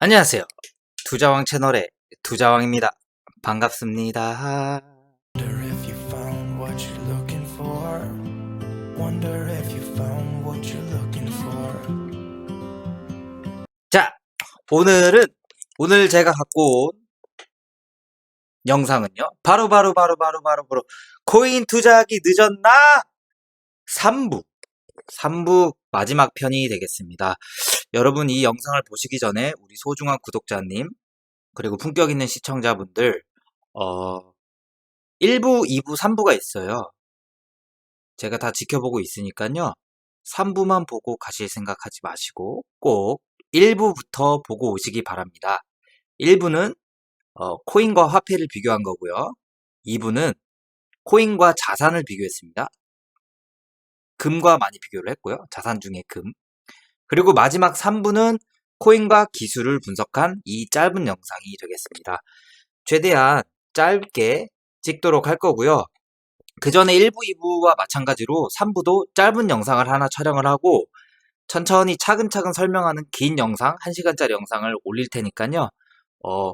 안녕하세요. 두자왕 채널의 두자왕입니다. 반갑습니다. 자, 오늘은 오늘 제가 갖고 온 영상은요. 바로 바로 바로 바로 바로 바로 코인 투자하기 늦었나? 3부. 3부 마지막 편이 되겠습니다. 여러분 이 영상을 보시기 전에 우리 소중한 구독자님 그리고 품격 있는 시청자분들 어 1부, 2부, 3부가 있어요. 제가 다 지켜보고 있으니까요. 3부만 보고 가실 생각하지 마시고 꼭 1부부터 보고 오시기 바랍니다. 1부는 어, 코인과 화폐를 비교한 거고요. 2부는 코인과 자산을 비교했습니다. 금과 많이 비교를 했고요. 자산 중에 금. 그리고 마지막 3부는 코인과 기술을 분석한 이 짧은 영상이 되겠습니다. 최대한 짧게 찍도록 할 거고요. 그 전에 1부, 2부와 마찬가지로 3부도 짧은 영상을 하나 촬영을 하고 천천히 차근차근 설명하는 긴 영상, 1시간짜리 영상을 올릴 테니까요. 어,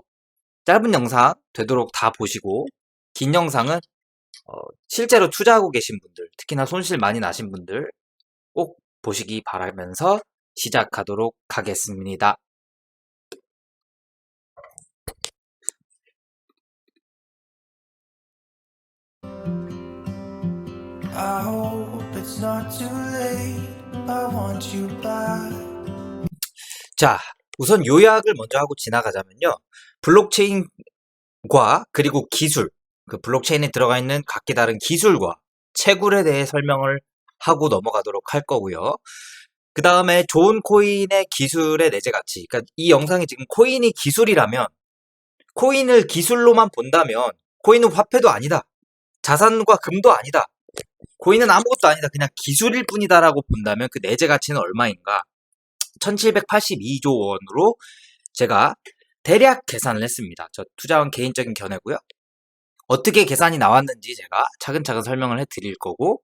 짧은 영상 되도록 다 보시고 긴 영상은 어, 실제로 투자하고 계신 분들, 특히나 손실 많이 나신 분들 꼭 보시기 바라면서 시작하도록 하겠습니다. 자, 우선 요약을 먼저 하고 지나가자면요. 블록체인과 그리고 기술, 그 블록체인에 들어가 있는 각기 다른 기술과 채굴에 대해 설명을 하고 넘어가도록 할 거고요. 그 다음에 좋은 코인의 기술의 내재 가치. 그러니까 이 영상이 지금 코인이 기술이라면 코인을 기술로만 본다면 코인은 화폐도 아니다. 자산과 금도 아니다. 코인은 아무것도 아니다. 그냥 기술일 뿐이다라고 본다면 그 내재 가치는 얼마인가? 1782조 원으로 제가 대략 계산을 했습니다. 저 투자원 개인적인 견해고요. 어떻게 계산이 나왔는지 제가 차근차근 설명을 해드릴 거고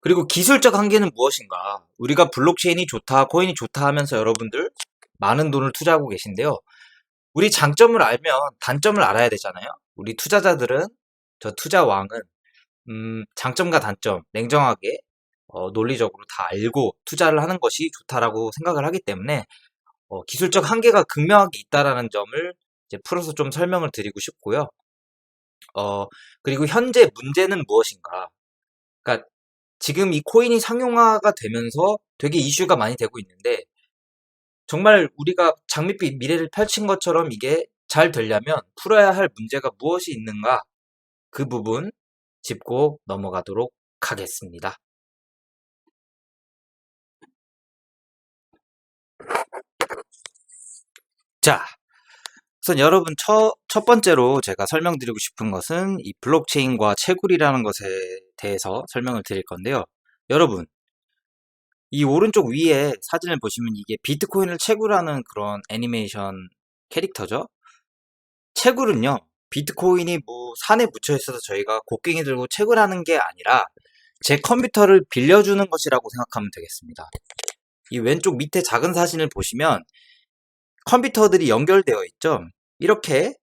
그리고 기술적 한계는 무엇인가? 우리가 블록체인이 좋다, 코인이 좋다 하면서 여러분들 많은 돈을 투자하고 계신데요. 우리 장점을 알면 단점을 알아야 되잖아요. 우리 투자자들은 저 투자왕은 음, 장점과 단점 냉정하게 어, 논리적으로 다 알고 투자를 하는 것이 좋다라고 생각을 하기 때문에 어, 기술적 한계가 극명하게 있다라는 점을 이제 풀어서 좀 설명을 드리고 싶고요. 어, 그리고 현재 문제는 무엇인가? 그러니까 지금 이 코인이 상용화가 되면서 되게 이슈가 많이 되고 있는데 정말 우리가 장밋빛 미래를 펼친 것처럼 이게 잘 되려면 풀어야 할 문제가 무엇이 있는가? 그 부분 짚고 넘어가도록 하겠습니다. 자, 우선 여러분 첫, 첫 번째로 제가 설명드리고 싶은 것은 이 블록체인과 채굴이라는 것에 대해서 설명을 드릴 건데요. 여러분, 이 오른쪽 위에 사진을 보시면 이게 비트코인을 채굴하는 그런 애니메이션 캐릭터죠. 채굴은요, 비트코인이 뭐 산에 묻혀 있어서 저희가 곡괭이 들고 채굴하는 게 아니라 제 컴퓨터를 빌려주는 것이라고 생각하면 되겠습니다. 이 왼쪽 밑에 작은 사진을 보시면 컴퓨터들이 연결되어 있죠. 이렇게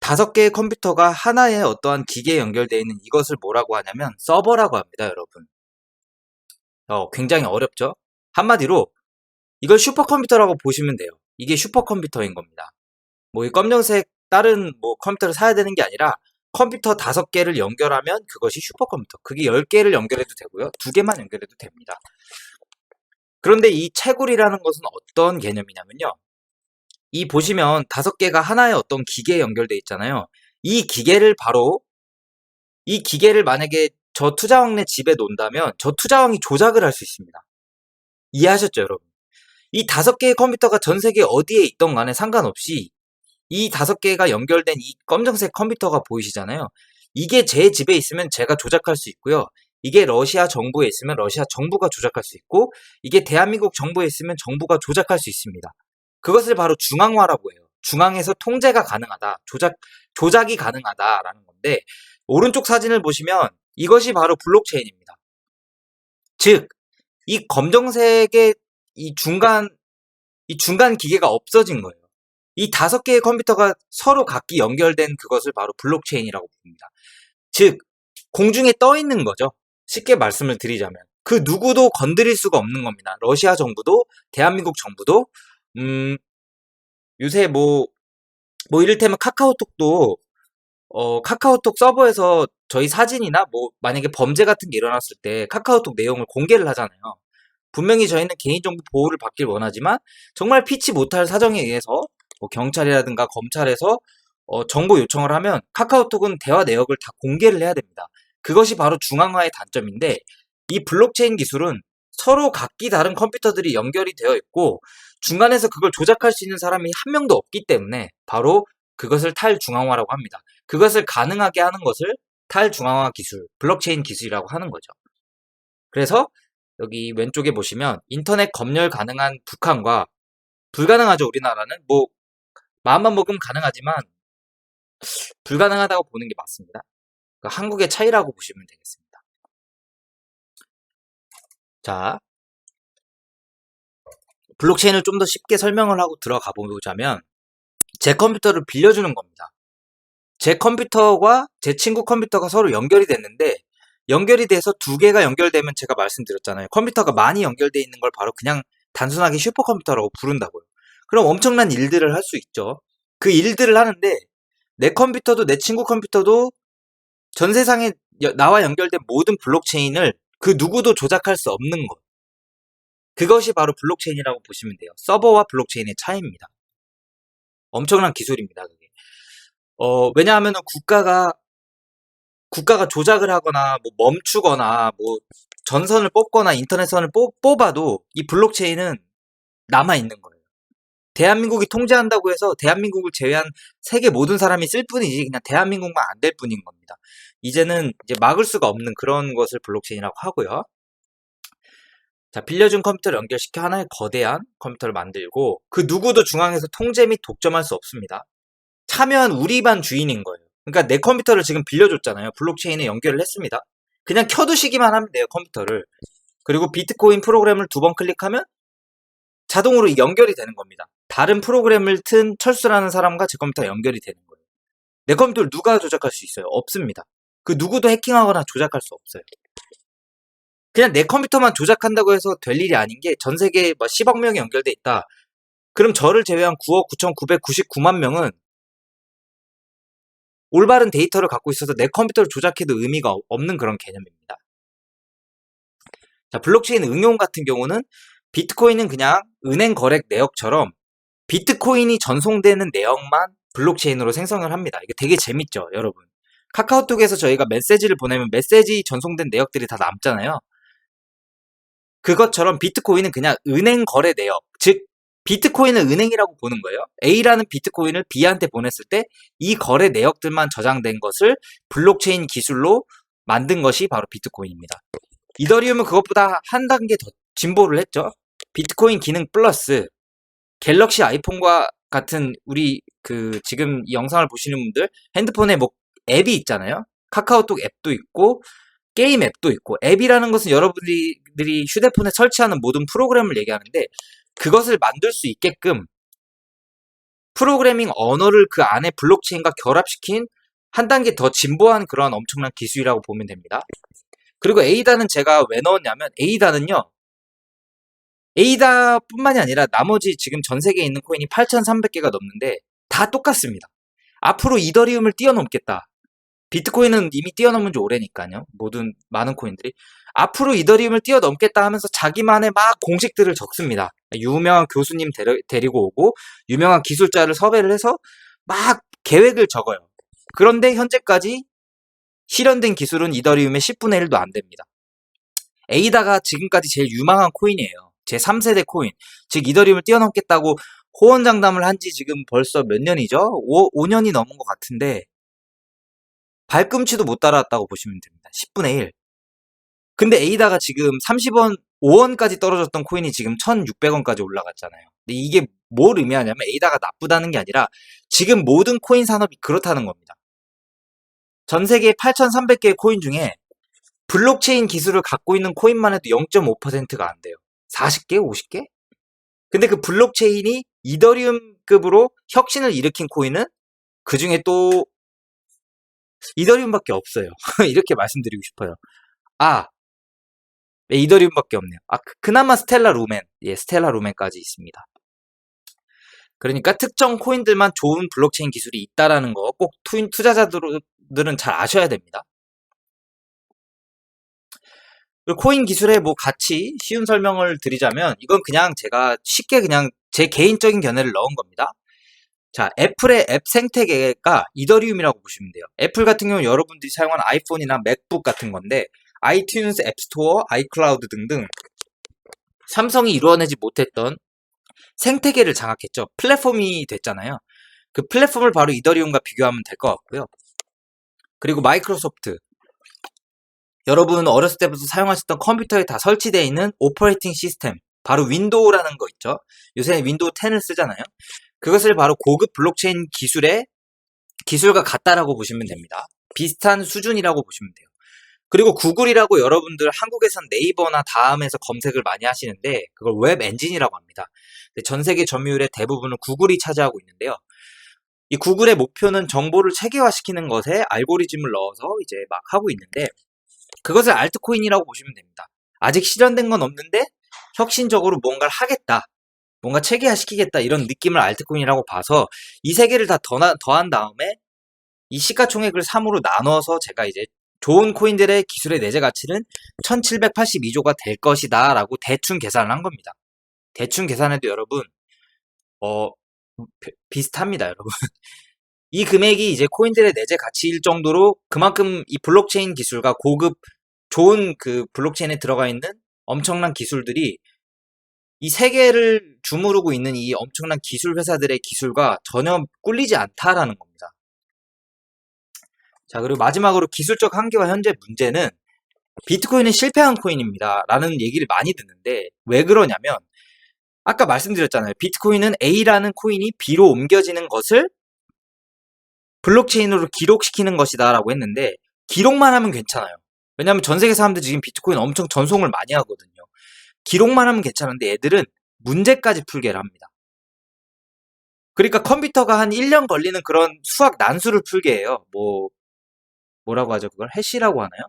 다섯 개의 컴퓨터가 하나의 어떠한 기계에 연결되어 있는 이것을 뭐라고 하냐면 서버라고 합니다, 여러분. 어, 굉장히 어렵죠? 한마디로 이걸 슈퍼컴퓨터라고 보시면 돼요. 이게 슈퍼컴퓨터인 겁니다. 뭐 이 검정색 다른 뭐 컴퓨터를 사야 되는 게 아니라 컴퓨터 다섯 개를 연결하면 그것이 슈퍼컴퓨터. 그게 열 개를 연결해도 되고요. 두 개만 연결해도 됩니다. 그런데 이 채굴이라는 것은 어떤 개념이냐면요. 이 보시면 다섯 개가 하나의 어떤 기계에 연결돼 있잖아요. 이 기계를 바로 이 기계를 만약에 저 투자왕네 집에 놓는다면 저 투자왕이 조작을 할 수 있습니다. 이해하셨죠, 여러분? 이 다섯 개의 컴퓨터가 전 세계 어디에 있던 간에 상관없이 이 다섯 개가 연결된 이 검정색 컴퓨터가 보이시잖아요. 이게 제 집에 있으면 제가 조작할 수 있고요. 이게 러시아 정부에 있으면 러시아 정부가 조작할 수 있고 이게 대한민국 정부에 있으면 정부가 조작할 수 있습니다. 그것을 바로 중앙화라고 해요. 중앙에서 통제가 가능하다. 조작, 조작이 가능하다라는 건데, 오른쪽 사진을 보시면 이것이 바로 블록체인입니다. 즉, 이 검정색의 이 중간 이 중간 기계가 없어진 거예요. 이 다섯 개의 컴퓨터가 서로 각기 연결된 그것을 바로 블록체인이라고 부릅니다. 즉 공중에 떠 있는 거죠. 쉽게 말씀을 드리자면 그 누구도 건드릴 수가 없는 겁니다. 러시아 정부도 대한민국 정부도 음 요새 뭐 뭐 이를테면 카카오톡도 어 카카오톡 서버에서 저희 사진이나 뭐 만약에 범죄 같은 게 일어났을 때 카카오톡 내용을 공개를 하잖아요. 분명히 저희는 개인정보 보호를 받길 원하지만 정말 피치 못할 사정에 의해서 뭐 경찰이라든가 검찰에서 어, 정보 요청을 하면 카카오톡은 대화 내역을 다 공개를 해야 됩니다. 그것이 바로 중앙화의 단점인데 이 블록체인 기술은 서로 각기 다른 컴퓨터들이 연결이 되어 있고 중간에서 그걸 조작할 수 있는 사람이 한 명도 없기 때문에 바로 그것을 탈중앙화라고 합니다. 그것을 가능하게 하는 것을 탈중앙화 기술, 블록체인 기술이라고 하는 거죠. 그래서 여기 왼쪽에 보시면 인터넷 검열 가능한 북한과 불가능하죠, 우리나라는. 뭐, 마음만 먹으면 가능하지만 불가능하다고 보는 게 맞습니다. 그러니까 한국의 차이라고 보시면 되겠습니다. 자, 블록체인을 좀 더 쉽게 설명을 하고 들어가 보자면 제 컴퓨터를 빌려주는 겁니다. 제 컴퓨터와 제 친구 컴퓨터가 서로 연결이 됐는데 연결이 돼서 두 개가 연결되면 제가 말씀드렸잖아요. 컴퓨터가 많이 연결돼 있는 걸 바로 그냥 단순하게 슈퍼컴퓨터라고 부른다고요. 그럼 엄청난 일들을 할 수 있죠. 그 일들을 하는데 내 컴퓨터도 내 친구 컴퓨터도 전 세상에 여- 나와 연결된 모든 블록체인을 그 누구도 조작할 수 없는 것. 그것이 바로 블록체인이라고 보시면 돼요. 서버와 블록체인의 차이입니다. 엄청난 기술입니다, 그게. 어, 왜냐하면 국가가, 국가가 조작을 하거나, 뭐 멈추거나, 뭐 전선을 뽑거나 인터넷선을 뽑, 뽑아도 이 블록체인은 남아 있는 거예요. 대한민국이 통제한다고 해서 대한민국을 제외한 세계 모든 사람이 쓸 뿐이지 그냥 대한민국만 안 될 뿐인 겁니다. 이제는 이제 막을 수가 없는 그런 것을 블록체인이라고 하고요. 자, 빌려준 컴퓨터를 연결시켜 하나의 거대한 컴퓨터를 만들고 그 누구도 중앙에서 통제 및 독점할 수 없습니다. 참여한 우리만 주인인 거예요. 그러니까 내 컴퓨터를 지금 빌려줬잖아요. 블록체인에 연결을 했습니다. 그냥 켜두시기만 하면 돼요, 컴퓨터를. 그리고 비트코인 프로그램을 두 번 클릭하면 자동으로 연결이 되는 겁니다. 다른 프로그램을 튼 철수라는 사람과 제 컴퓨터 연결이 되는 거예요. 내 컴퓨터를 누가 조작할 수 있어요? 없습니다. 그 누구도 해킹하거나 조작할 수 없어요. 그냥 내 컴퓨터만 조작한다고 해서 될 일이 아닌 게 전 세계에 뭐 10억 명이 연결돼 있다. 그럼 저를 제외한 9억 9,999만 명은 올바른 데이터를 갖고 있어서 내 컴퓨터를 조작해도 의미가 없- 없는 그런 개념입니다. 자, 블록체인 응용 같은 경우는 비트코인은 그냥 은행 거래 내역처럼 비트코인이 전송되는 내역만 블록체인으로 생성을 합니다. 이게 되게 재밌죠, 여러분. 카카오톡에서 저희가 메시지를 보내면 메시지 전송된 내역들이 다 남잖아요. 그것처럼 비트코인은 그냥 은행 거래 내역, 즉 비트코인을 은행이라고 보는 거예요. A라는 비트코인을 B한테 보냈을 때 이 거래 내역들만 저장된 것을 블록체인 기술로 만든 것이 바로 비트코인입니다. 이더리움은 그것보다 한 단계 더 진보를 했죠. 비트코인 기능 플러스 갤럭시 아이폰과 같은 우리 그 지금 이 영상을 보시는 분들 핸드폰에 뭐 앱이 있잖아요. 카카오톡 앱도 있고 게임 앱도 있고 앱이라는 것은 여러분들이 휴대폰에 설치하는 모든 프로그램을 얘기하는데 그것을 만들 수 있게끔 프로그래밍 언어를 그 안에 블록체인과 결합시킨 한 단계 더 진보한 그런 엄청난 기술이라고 보면 됩니다. 그리고 에이다는 제가 왜 넣었냐면 에이다는요. 에이다뿐만이 아니라 나머지 지금 전 세계에 있는 코인이 8,300개가 넘는데 다 똑같습니다. 앞으로 이더리움을 뛰어넘겠다. 비트코인은 이미 뛰어넘은 지 오래니까요. 모든 많은 코인들이 앞으로 이더리움을 뛰어넘겠다 하면서 자기만의 막 공식들을 적습니다. 유명한 교수님 데리, 고 오고 유명한 기술자를 섭외를 해서 막 계획을 적어요. 그런데 현재까지 실현된 기술은 이더리움의 10분의 1도 안 됩니다. 에이다가 지금까지 제일 유망한 코인이에요. 제 3세대 코인. 즉 이더리움을 뛰어넘겠다고 호언장담을 한 지 지금 벌써 몇 년이죠? 5, 5년이 넘은 것 같은데 발꿈치도 못 따라왔다고 보시면 됩니다. 10분의 1. 근데 에이다가 지금 30원, 5원까지 떨어졌던 코인이 지금 1,600원까지 올라갔잖아요. 근데 이게 뭘 의미하냐면 에이다가 나쁘다는 게 아니라 지금 모든 코인 산업이 그렇다는 겁니다. 전 세계 8,300개의 코인 중에 블록체인 기술을 갖고 있는 코인만 해도 0.5%가 안 돼요. 40개? 50개? 근데 그 블록체인이 이더리움급으로 혁신을 일으킨 코인은 그 중에 또 이더리움밖에 없어요. 이렇게 말씀드리고 싶어요. 아, 네, 이더리움밖에 없네요. 아, 그- 그나마 스텔라 루멘, 예, 스텔라 루멘까지 있습니다. 그러니까 특정 코인들만 좋은 블록체인 기술이 있다라는 거 꼭 투자자들은 잘 아셔야 됩니다. 코인 기술의 뭐 가치 쉬운 설명을 드리자면 이건 그냥 제가 쉽게 그냥 제 개인적인 견해를 넣은 겁니다. 자, 애플의 앱 생태계가 이더리움이라고 보시면 돼요. 애플 같은 경우는 여러분들이 사용하는 아이폰이나 맥북 같은 건데 아이튠즈 앱스토어, 아이클라우드 등등 삼성이 이루어내지 못했던 생태계를 장악했죠. 플랫폼이 됐잖아요. 그 플랫폼을 바로 이더리움과 비교하면 될 것 같고요. 그리고 마이크로소프트. 여러분 어렸을 때부터 사용하셨던 컴퓨터에 다 설치되어 있는 오퍼레이팅 시스템. 바로 윈도우라는 거 있죠. 요새 윈도우 10을 쓰잖아요. 그것을 바로 고급 블록체인 기술의 기술과 같다라고 보시면 됩니다. 비슷한 수준이라고 보시면 돼요. 그리고 구글이라고 여러분들 한국에선 네이버나 다음에서 검색을 많이 하시는데 그걸 웹 엔진이라고 합니다. 전 세계 점유율의 대부분은 구글이 차지하고 있는데요. 이 구글의 목표는 정보를 체계화시키는 것에 알고리즘을 넣어서 이제 막 하고 있는데 그것을 알트코인이라고 보시면 됩니다. 아직 실현된 건 없는데 혁신적으로 뭔가를 하겠다. 뭔가 체계화시키겠다 이런 느낌을 알트코인이라고 봐서 이 세 개를 다 더한 다음에 이 시가총액을 3으로 나눠서 제가 이제 좋은 코인들의 기술의 내재 가치는 1782조가 될 것이다 라고 대충 계산을 한 겁니다. 대충 계산해도 여러분 어 비- 비슷합니다 여러분. 이 금액이 이제 코인들의 내재 가치일 정도로 그만큼 이 블록체인 기술과 고급 좋은 그 블록체인에 들어가 있는 엄청난 기술들이 이 세계를 주무르고 있는 이 엄청난 기술 회사들의 기술과 전혀 꿀리지 않다라는 겁니다. 자, 그리고 마지막으로 기술적 한계와 현재 문제는 비트코인은 실패한 코인입니다. 라는 얘기를 많이 듣는데 왜 그러냐면 아까 말씀드렸잖아요. 비트코인은 A라는 코인이 B로 옮겨지는 것을 블록체인으로 기록시키는 것이다 라고 했는데 기록만 하면 괜찮아요. 왜냐하면 전 세계 사람들 지금 비트코인 엄청 전송을 많이 하거든요. 기록만 하면 괜찮은데 애들은 문제까지 풀게를 합니다. 그러니까 컴퓨터가 한 1년 걸리는 그런 수학 난수를 풀게 해요. 뭐, 뭐라고 하죠? 그걸 해시라고 하나요?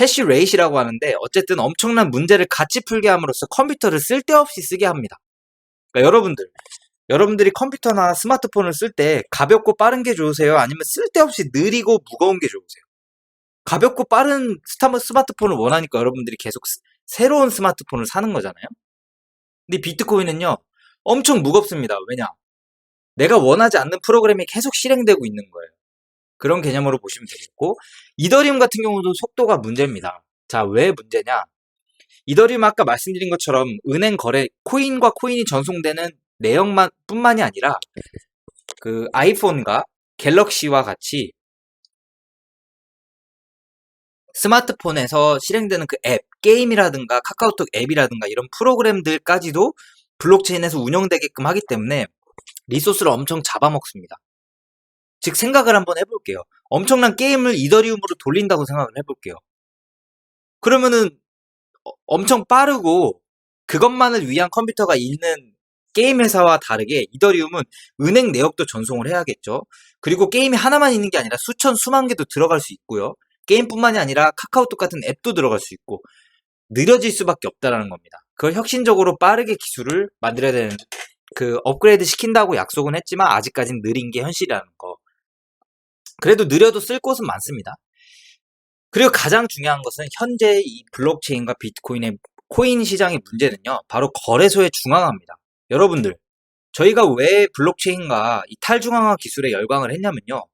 해시 레이시라고 하는데 어쨌든 엄청난 문제를 같이 풀게 함으로써 컴퓨터를 쓸데없이 쓰게 합니다. 그러니까 여러분들, 여러분들이 컴퓨터나 스마트폰을 쓸 때 가볍고 빠른 게 좋으세요? 아니면 쓸데없이 느리고 무거운 게 좋으세요? 가볍고 빠른 스마트폰을 원하니까 여러분들이 계속 스- 새로운 스마트폰을 사는 거잖아요? 근데 비트코인은요, 엄청 무겁습니다. 왜냐? 내가 원하지 않는 프로그램이 계속 실행되고 있는 거예요. 그런 개념으로 보시면 되겠고, 이더리움 같은 경우도 속도가 문제입니다. 자, 왜 문제냐? 이더리움 아까 말씀드린 것처럼 은행 거래, 코인과 코인이 전송되는 내용만 뿐만이 아니라 그 아이폰과 갤럭시와 같이 스마트폰에서 실행되는 그 앱, 게임이라든가 카카오톡 앱이라든가 이런 프로그램들까지도 블록체인에서 운영되게끔 하기 때문에 리소스를 엄청 잡아먹습니다. 즉 생각을 한번 해볼게요. 엄청난 게임을 이더리움으로 돌린다고 생각을 해볼게요. 그러면은 어- 엄청 빠르고 그것만을 위한 컴퓨터가 있는 게임 회사와 다르게 이더리움은 은행 내역도 전송을 해야겠죠. 그리고 게임이 하나만 있는 게 아니라 수천 수만 개도 들어갈 수 있고요. 게임뿐만이 아니라 카카오톡 같은 앱도 들어갈 수 있고 느려질 수밖에 없다라는 겁니다. 그걸 혁신적으로 빠르게 기술을 만들어야 되는 그 업그레이드 시킨다고 약속은 했지만 아직까지는 느린 게 현실이라는 거. 그래도 느려도 쓸 곳은 많습니다. 그리고 가장 중요한 것은 현재 이 블록체인과 비트코인의 코인 시장의 문제는요. 바로 거래소에 중앙화입니다. 여러분들, 저희가 왜 블록체인과 이 탈중앙화 기술에 열광을 했냐면요.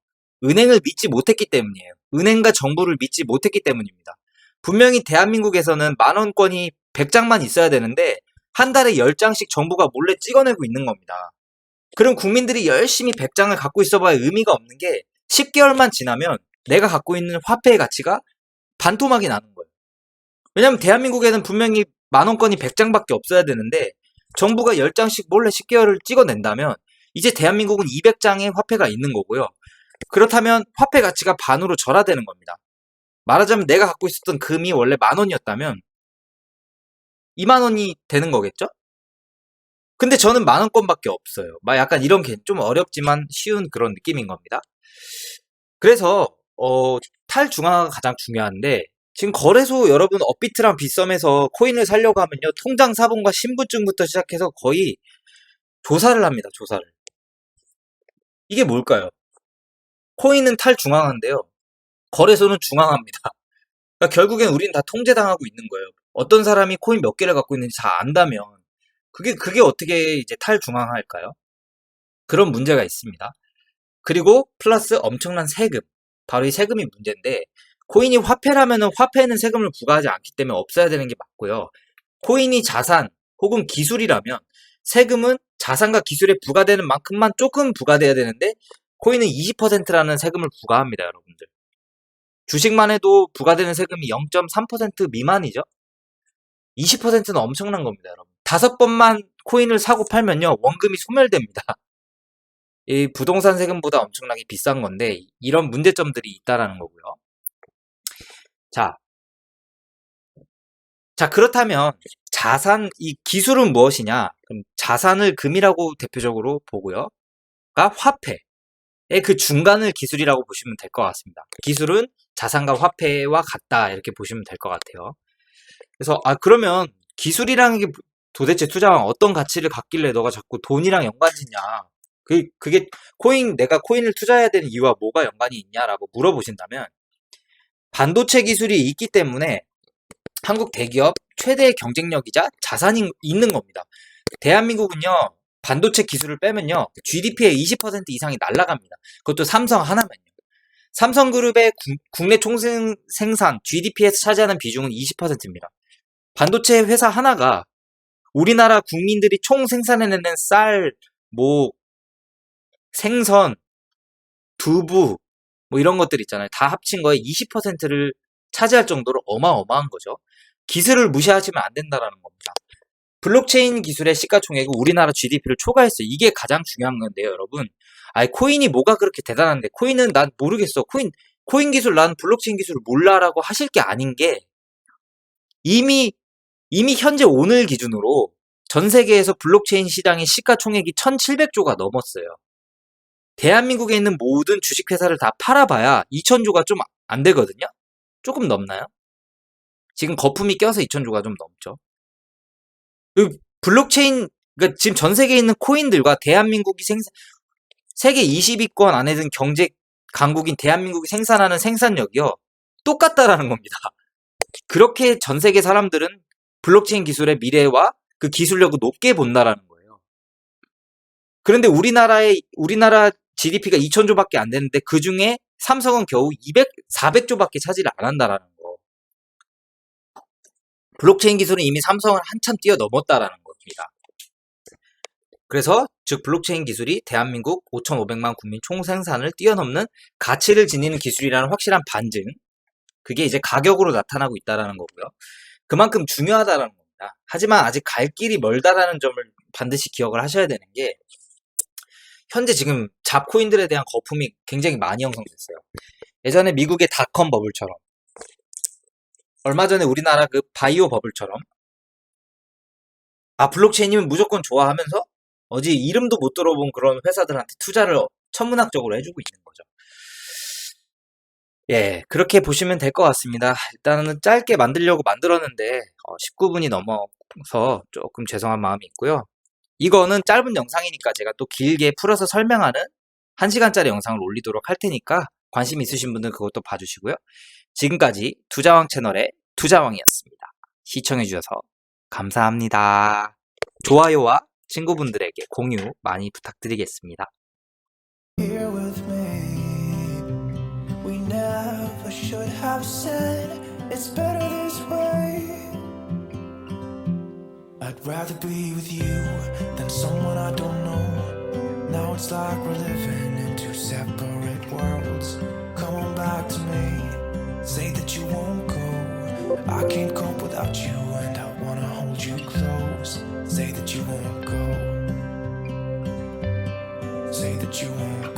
은행을 믿지 못했기 때문이에요. 은행과 정부를 믿지 못했기 때문입니다. 분명히 대한민국에서는 만원권이 100장만 있어야 되는데 한 달에 10장씩 정부가 몰래 찍어내고 있는 겁니다. 그럼 국민들이 열심히 100장을 갖고 있어봐야 의미가 없는 게 10개월만 지나면 내가 갖고 있는 화폐의 가치가 반토막이 나는 거예요. 왜냐면 대한민국에는 분명히 만원권이 100장밖에 없어야 되는데 정부가 10장씩 몰래 10개월을 찍어낸다면 이제 대한민국은 200장의 화폐가 있는 거고요. 그렇다면 화폐 가치가 반으로 절하되는 겁니다. 말하자면 내가 갖고 있었던 금이 원래 만 원이었다면 2만 원이 되는 거겠죠? 근데 저는 만 원권밖에 없어요. 막 약간 이런 게 좀 어렵지만 쉬운 그런 느낌인 겁니다. 그래서 어, 탈중앙화가 가장 중요한데 지금 거래소 여러분 업비트랑 빗썸에서 코인을 살려고 하면요 통장 사본과 신분증부터 시작해서 거의 조사를 합니다. 조사를. 이게 뭘까요? 코인은 탈중앙화인데요. 거래소는 중앙화입니다. 그러니까 결국엔 우리는 다 통제당하고 있는 거예요. 어떤 사람이 코인 몇 개를 갖고 있는지 잘 안다면 그게 그게 어떻게 이제 탈중앙화일까요? 그런 문제가 있습니다. 그리고 플러스 엄청난 세금. 바로 이 세금이 문제인데 코인이 화폐라면은 화폐에는 세금을 부과하지 않기 때문에 없어야 되는 게 맞고요. 코인이 자산 혹은 기술이라면 세금은 자산과 기술에 부과되는 만큼만 조금 부과돼야 되는데 코인은 20%라는 세금을 부과합니다, 여러분들. 주식만 해도 부과되는 세금이 0.3% 미만이죠. 20%는 엄청난 겁니다, 여러분. 다섯 번만 코인을 사고 팔면요, 원금이 소멸됩니다. 이 부동산 세금보다 엄청나게 비싼 건데, 이런 문제점들이 있다라는 거고요. 자. 자, 그렇다면, 자산, 이 기술은 무엇이냐? 그럼 자산을 금이라고 대표적으로 보고요. 가 화폐. 그 중간을 기술이라고 보시면 될 것 같습니다. 기술은 자산과 화폐와 같다. 이렇게 보시면 될 것 같아요. 그래서, 아, 그러면 기술이라는 게 도대체 투자왕 어떤 가치를 갖길래 너가 자꾸 돈이랑 연관 짓냐? 그, 그게 코인, 내가 코인을 투자해야 되는 이유와 뭐가 연관이 있냐라고 물어보신다면, 반도체 기술이 있기 때문에 한국 대기업 최대의 경쟁력이자 자산이 있는 겁니다. 대한민국은요, 반도체 기술을 빼면요, GDP의 20% 이상이 날아갑니다. 그것도 삼성 하나만요. 삼성그룹의 구, 국내 총생산 GDP에서 차지하는 비중은 20%입니다. 반도체 회사 하나가 우리나라 국민들이 총 생산해내는 쌀, 목, 생선, 두부, 뭐 이런 것들 있잖아요. 다 합친 거에 20%를 차지할 정도로 어마어마한 거죠. 기술을 무시하시면 안 된다라는 겁니다. 블록체인 기술의 시가총액은 우리나라 GDP를 초과했어요. 이게 가장 중요한 건데요, 여러분. 아니, 코인이 뭐가 그렇게 대단한데, 코인은 난 모르겠어. 코인, 코인 기술, 난 블록체인 기술을 몰라라고 하실 게 아닌 게, 이미, 이미 현재 오늘 기준으로 전 세계에서 블록체인 시장의 시가총액이 1700조가 넘었어요. 대한민국에 있는 모든 주식회사를 다 팔아봐야 2천조가 좀 안 되거든요? 조금 넘나요? 지금 거품이 껴서 2천조가 좀 넘죠. 그 블록체인, 그러니까 지금 전 세계에 있는 코인들과 대한민국이 생산, 세계 20위권 안에 든 경제 강국인 대한민국이 생산하는 생산력이요. 똑같다라는 겁니다. 그렇게 전 세계 사람들은 블록체인 기술의 미래와 그 기술력을 높게 본다라는 거예요. 그런데 우리나라의, 우리나라 GDP가 2천조밖에 안 되는데 그 중에 삼성은 겨우 200, 400조밖에 차지를 안 한다라는 거. 블록체인 기술은 이미 삼성을 한참 뛰어넘었다라는 겁니다. 그래서 즉 블록체인 기술이 대한민국 5,500만 국민 총생산을 뛰어넘는 가치를 지니는 기술이라는 확실한 반증. 그게 이제 가격으로 나타나고 있다라는 거고요. 그만큼 중요하다라는 겁니다. 하지만 아직 갈 길이 멀다라는 점을 반드시 기억을 하셔야 되는 게 현재 지금 잡코인들에 대한 거품이 굉장히 많이 형성됐어요. 예전에 미국의 닷컴 버블처럼 얼마 전에 우리나라 그 바이오 버블처럼 아 블록체인이면 무조건 좋아하면서 어디 이름도 못 들어본 그런 회사들한테 투자를 천문학적으로 해주고 있는 거죠. 예, 그렇게 보시면 될 것 같습니다. 일단은 짧게 만들려고 만들었는데 19분이 넘어서 조금 죄송한 마음이 있고요. 이거는 짧은 영상이니까 제가 또 길게 풀어서 설명하는 1시간짜리 영상을 올리도록 할 테니까 관심 있으신 분들은 그것도 봐주시고요. 지금까지 투자왕 채널의 투자왕이었습니다. 시청해주셔서 감사합니다. 좋아요와 친구분들에게 공유 많이 부탁드리겠습니다. Here with me, we never should have said it's better this way. I'd rather be with you than someone I don't know. Now it's like we're living in two separate worlds. Come on back to me, say that you won't go. I can't cope without you, and I wanna hold you close. Say that you won't go. Say that you won't